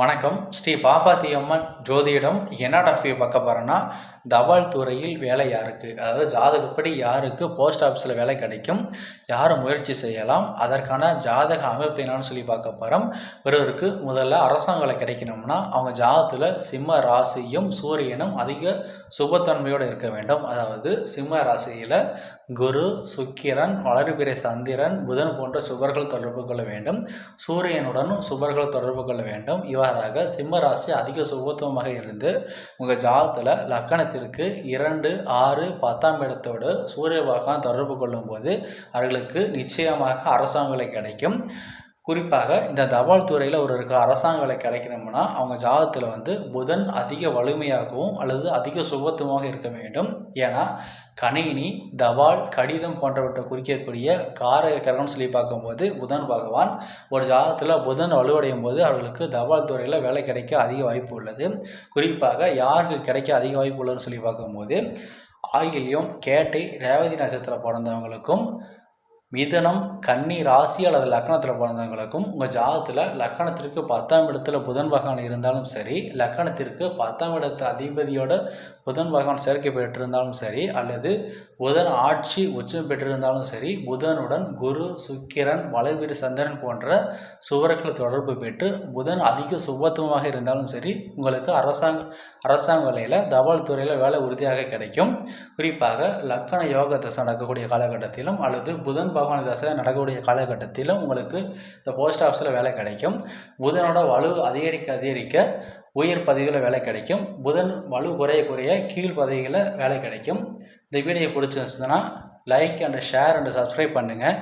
வணக்கம். ஸ்ரீ பாப்பாத்தி அம்மன் ஜோதியிடம் என்ன டாபிக் பார்க்க போகிறேன்னா தபால் துறையில் வேலை யாருக்கு? அதாவது ஜாதகப்படி யாருக்கு போஸ்ட் ஆஃபீஸில் வேலை கிடைக்கும்? யார் முயற்சி செய்யலாம்? அதற்கான ஜாதக அமைப்பு என்னன்னு சொல்லி பார்க்க போகிறோம் ஒருவருக்கு முதல்ல அரசாங்க வேலை கிடைக்கணும்னா அவங்க ஜாதகத்தில் சிம்ம ராசியும் சூரியனும் அதிக சுபத்தன்மையோடு இருக்க வேண்டும். அதாவது சிம்ம ராசியில் குரு சுக்கிரன் வளர்பிறை சந்திரன் புதன் போன்ற சுபர்கள் தொடர்பு கொள்ள வேண்டும். சூரியனுடனும் சுபர்கள் தொடர்பு கொள்ள வேண்டும். இவர் இவ்வாறாக சிம்ம ராசி அதிக சுபத்துவமாக இருந்து உங்கள் ஜாதகத்தில் லக்கணத்திற்கு இரண்டு ஆறு பத்தாம் இடத்தோடு சூரிய பகவான் தொடர்பு கொள்ளும்போது அவர்களுக்கு நிச்சயமாக அரசாங்கங்களை கிடைக்கும். குறிப்பாக இந்த தபால் துறையில் ஒருவருக்கு அரசாங்க வேலை கிடைக்கணும்னா அவங்க ஜாதகத்தில் வந்து புதன் அதிக வலிமையாகவும் அல்லது அதிக சுபத்துவமாக இருக்க வேண்டும். ஏன்னா கணினி தபால் கடிதம் போன்றவற்றை குறிக்கக்கூடிய காரக கிரகம்னு சொல்லி பார்க்கும்போது புதன் பகவான் ஒரு ஜாதகத்தில் புதன் வலுவடையும் போது அவர்களுக்கு தபால் துறையில் வேலை கிடைக்க அதிக வாய்ப்பு உள்ளது. குறிப்பாக யாருக்கு கிடைக்க அதிக வாய்ப்பு உள்ளதுன்னு சொல்லி பார்க்கும்போது ஆயில்யம் கேட்டை ரேவதி நட்சத்திரம் பிறந்தவங்களுக்கும் மிதனம் கன்னி ராசி அல்லது லக்கணத்தில் பிறந்தவங்களுக்கும் உங்கள் ஜாதகத்தில் லக்கணத்திற்கு பத்தாம் இடத்துல புதன் பகவான் இருந்தாலும் சரி லக்கணத்திற்கு பத்தாம் இடத்து அதிபதியோட புதன் பகவான் சேர்க்கை பெற்றிருந்தாலும் சரி அல்லது புதன் ஆட்சி உச்சம் பெற்றிருந்தாலும் சரி புதனுடன் குரு சுக்கிரன் வளைவிரி சந்திரன் போன்ற சுவர்கள் தொடர்பு பெற்று புதன் அதிக சுபத்துவமாக இருந்தாலும் சரி உங்களுக்கு அரசாங்க அரசாங்க வேலையில் தபால் துறையில் வேலை உறுதியாக கிடைக்கும். குறிப்பாக லக்கண யோகத்தை நடக்கக்கூடிய காலகட்டத்திலும் அல்லது புதன் பகவான் தசை நடக்கக்கூடிய காலகட்டத்திலும் உங்களுக்கு இந்த போஸ்ட் ஆஃபீஸில் வேலை கிடைக்கும். புதனோட வலு அதிகரிக்க அதிகரிக்க உயர் பதவியில் வேலை கிடைக்கும். புதன் வலு குறைய குறைய கீழ் பதவிகளில் வேலை கிடைக்கும். இந்த வீடியோ பிடிச்சிருந்துச்சுன்னா like and share and subscribe பண்ணுங்கள்